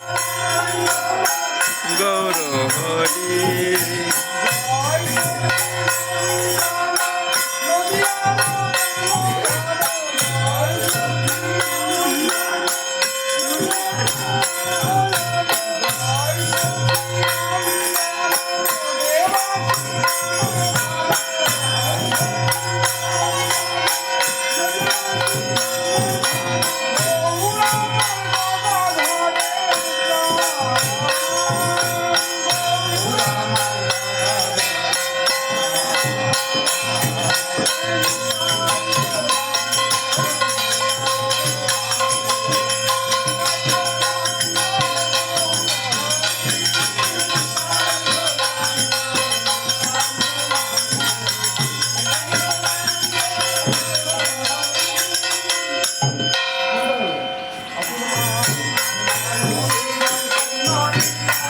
you Música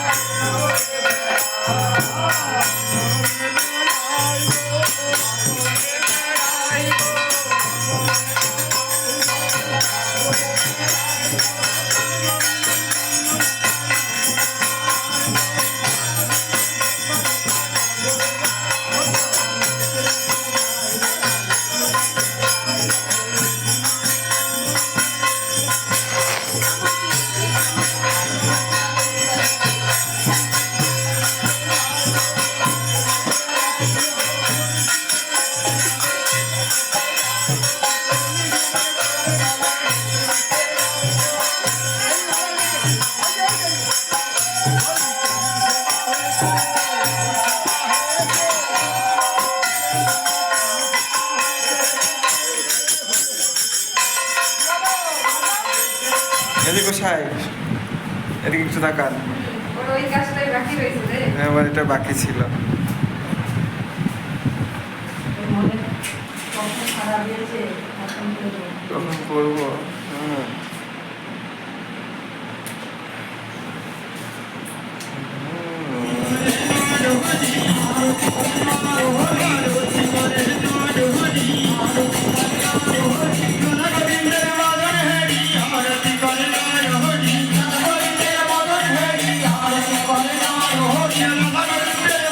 আমার এটা বাকি ছিল। মনে করব হ্যাঁ। Hoşçakalın.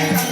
Thank you.